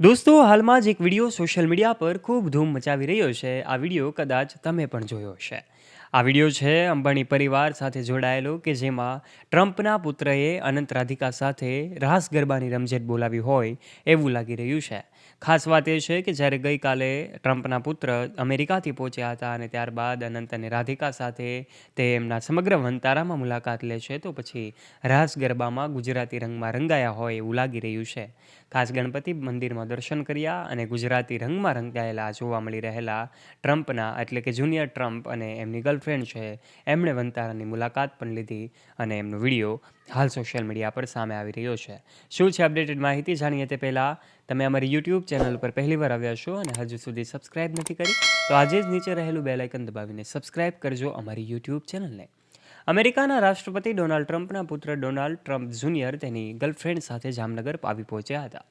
દોસ્તો, હાલમાં જ એક વીડિયો સોશિયલ મીડિયા પર ખૂબ ધૂમ મચાવી રહ્યો છે. આ વીડિયો કદાચ તમે પણ જોયો હશે. આ વીડિયો છે અંબાણી પરિવાર સાથે જોડાયેલો કે જેમાં ટ્રમ્પના પુત્રએ અનંત રાધિકા સાથે રાસ ગરબાની રમઝટ બોલાવી હોય એવું લાગી રહ્યું છે. ખાસ વાત એ છે કે જ્યારે ગઈકાલે ટ્રમ્પના પુત્ર અમેરિકાથી પહોંચ્યા હતા અને ત્યારબાદ અનંત અને રાધિકા સાથે તે એમના સમગ્ર વંતારામાં મુલાકાત લે છે, તો પછી રાસ ગરબામાં ગુજરાતી રંગમાં રંગાયા હોય એવું લાગી રહ્યું છે. ખાસ ગણપતિ મંદિરમાં દર્શન કર્યા અને ગુજરાતી રંગમાં રંગાયેલા, જોવા મળી રહેલા ટ્રમ્પના, એટલે કે જુનિયર ટ્રમ્પ અને એમની ગર્લફ્રેન્ડ છે, એમણે વંતારાની મુલાકાત પણ લીધી અને એમનો વીડિયો હાલ સોશિયલ મીડિયા પર સામે આવી રહ્યો છે. શું છે અપડેટેડ માહિતી? જાણીએ તે પહેલાં, તમે અમારી યુટ્યુબ ચેનલ પર પહેલીવાર આવ્યા છો અને હજુ સુધી સબસ્ક્રાઇબ નથી કરી, તો આજે જ નીચે રહેલું બેલાઇકન દબાવીને સબસ્ક્રાઇબ કરજો અમારી યુટ્યુબ ચેનલને અમેરિકાના રાષ્ટ્રપતિ ડોનાલ્ડ ટ્રમ્પના પુત્ર ડોનાલ્ડ ટ્રમ્પ જુનિયર તેની ગર્લફ્રેન્ડ સાથે જામનગર આવી પહોંચ્યા હતા.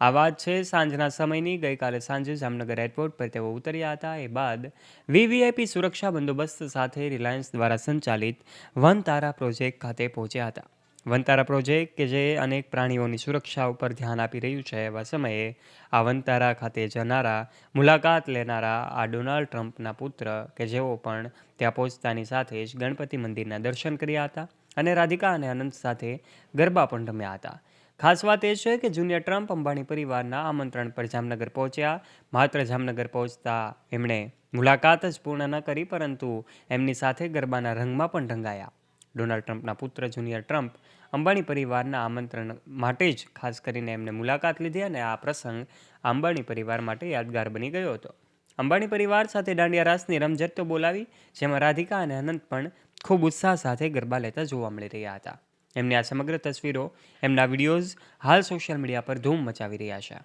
આ વાત છે સાંજના સમયની. ગઈકાલે સાંજે જામનગર એરપોર્ટ પર તેઓ ઉતર્યા હતા. એ બાદ વીવીઆઈપી સુરક્ષા બંદોબસ્ત સાથે રિલાયન્સ દ્વારા સંચાલિત વન તારા પ્રોજેક્ટ ખાતે પહોંચ્યા હતા. વનતારા પ્રોજેક્ટ કે જે અનેક પ્રાણીઓની સુરક્ષા ઉપર ધ્યાન આપી રહ્યું છે એવા સમયે આ વનતારા ખાતે જનારા, મુલાકાત લેનારા આ ડોનાલ્ડ ટ્રમ્પના પુત્ર કે જેઓ પણ ત્યાં પહોંચતાની સાથે જ ગણપતિ મંદિરના દર્શન કર્યા હતા અને રાધિકા અને અનંત સાથે ગરબા પણ રમ્યા હતા. ખાસ વાત એ છે કે જુનિયર ટ્રમ્પ અંબાણી પરિવારના આમંત્રણ પર જામનગર પહોંચ્યા, માત્ર જામનગર પહોંચતા એમણે મુલાકાત જ પૂર્ણ ન કરી પરંતુ એમની સાથે ગરબાના રંગમાં પણ રંગાયા. ડોનાલ્ડ ટ્રમ્પના પુત્ર જુનિયર ટ્રમ્પ અંબાણી પરિવારના આમંત્રણ માટે જ ખાસ કરીને એમને મુલાકાત લીધી અને આ પ્રસંગ અંબાણી પરિવાર માટે યાદગાર બની ગયો હતો. અંબાણી પરિવાર સાથે દાંડિયા રાસની રમઝટ તો બોલાવી, જેમાં રાધિકા અને અનંત પણ ખૂબ ઉત્સાહ સાથે ગરબા લેતા જોવા મળી રહ્યા હતા. એમની આ સમગ્ર તસવીરો એમના વિડીયોઝ હાલ સોશિયલ મીડિયા પર ધૂમ મચાવી રહ્યા છે.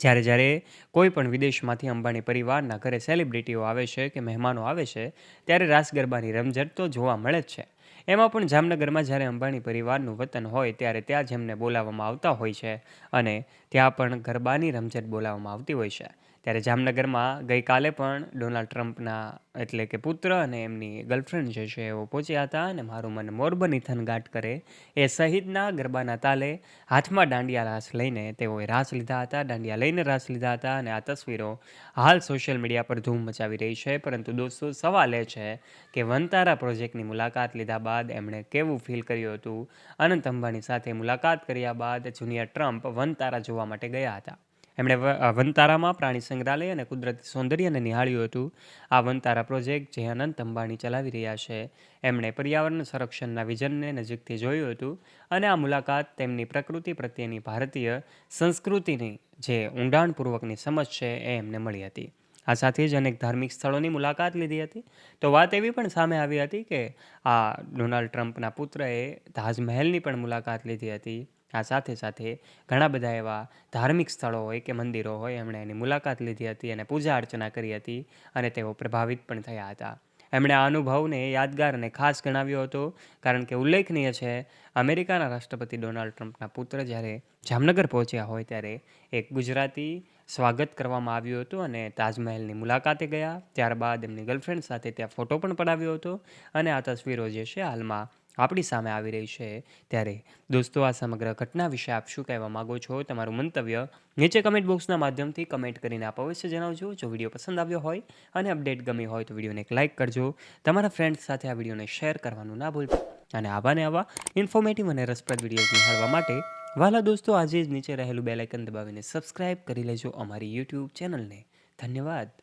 જ્યારે જ્યારે કોઈ પણ વિદેશમાંથી અંબાણી પરિવારના ઘરે સેલિબ્રિટીઓ આવે છે કે મહેમાનો આવે છે, ત્યારે રાસ ગરબાની રમઝટ તો જોવા મળે જ છે. એમાં પણ જામનગરમાં જ્યારે અંબાણી પરિવારનું વતન હોય ત્યારે ત્યાં જ એમને બોલાવવામાં આવતા હોય છે અને ત્યાં પણ ગરબાની રમઝટ બોલાવવામાં આવતી હોય છે. ત્યારે જામનગરમાં ગઈકાલે પણ ડોનાલ્ડ ટ્રમ્પના એટલે કે પુત્ર અને એમની ગર્લફ્રેન્ડ જે છે એઓ પહોંચ્યા હતા અને મારું મન મોરબની થનગાટ કરે એ સહિતના ગરબાના તાલે હાથમાં દાંડિયા રાસ લઈને તેઓએ રાસ લીધા હતા, દાંડિયા લઈને રાસ લીધા હતા અને આ તસવીરો હાલ સોશિયલ મીડિયા પર ધૂમ મચાવી રહી છે. પરંતુ દોસ્તો, સવાલ એ છે કે વનતારા પ્રોજેક્ટની મુલાકાત લીધા બાદ એમણે કેવું ફીલ કર્યું હતું? અનંત અંબાણી સાથે મુલાકાત કર્યા બાદ જુનિયર ટ્રમ્પ વનતારા જોવા માટે ગયા હતા. એમણે વનતારામાં પ્રાણી સંગ્રહાલય અને કુદરતી સૌંદર્યને નિહાળ્યું હતું. આ વનતારા પ્રોજેક્ટ જે અનંત અંબાણી ચલાવી રહ્યા છે, એમણે પર્યાવરણ સંરક્ષણના વિઝનને નજીકથી જોયું હતું અને આ મુલાકાત તેમની પ્રકૃતિ પ્રત્યેની ભારતીય સંસ્કૃતિની જે ઊંડાણપૂર્વકની સમજ છે એ એમને મળી હતી. આ સાથે જ અનેક ધાર્મિક સ્થળોની મુલાકાત લીધી હતી. તો વાત એવી પણ સામે આવી હતી કે આ ડોનાલ્ડ ટ્રમ્પના પુત્રએ તાજમહેલની પણ મુલાકાત લીધી હતી. આ સાથે સાથે ઘણા બધા એવા ધાર્મિક સ્થળો હોય કે મંદિરો હોય, એમણે એની મુલાકાત લીધી હતી અને પૂજા અર્ચના કરી હતી અને તેઓ પ્રભાવિત પણ થયા હતા. એમણે આ અનુભવને યાદગાર અને ખાસ ગણાવ્યો હતો કારણ કે ઉલ્લેખનીય છે, અમેરિકાના રાષ્ટ્રપતિ ડોનાલ્ડ ટ્રમ્પના પુત્ર જ્યારે જામનગર પહોંચ્યા હોય ત્યારે એક ગુજરાતી સ્વાગત કરવામાં આવ્યું હતું અને તાજમહેલની મુલાકાતે ગયા. ત્યારબાદ એમની ગર્લફ્રેન્ડ સાથે ત્યાં ફોટો પણ પડાવ્યો હતો અને આ તસવીરો જે છે હાલમાં આપણી સામે આવી રહી છે. ત્યારે દોસ્તો, આ સમગ્ર ઘટના વિશે આપ શું કહેવા માગો છો? તમારું મંતવ્ય નીચે કમેન્ટ બોક્સના માધ્યમથી કમેન્ટ કરીને આપ અવશ્ય જણાવજો. જો વીડિયો પસંદ આવ્યો હોય અને અપડેટ ગમી હોય તો વિડીયોને એક લાઇક કરજો. તમારા ફ્રેન્ડ્સ સાથે આ વિડીયોને શેર કરવાનું ના ભૂલતા. અને આવા ને આવા ઇન્ફોર્મેટિવ અને રસપ્રદ વિડીયોઝ નિહાળવા માટે વાલા દોસ્તો, આજે જ નીચે રહેલું બેલાઇકન દબાવીને સબસ્ક્રાઇબ કરી લેજો અમારી યુટ્યુબ ચેનલને ધન્યવાદ.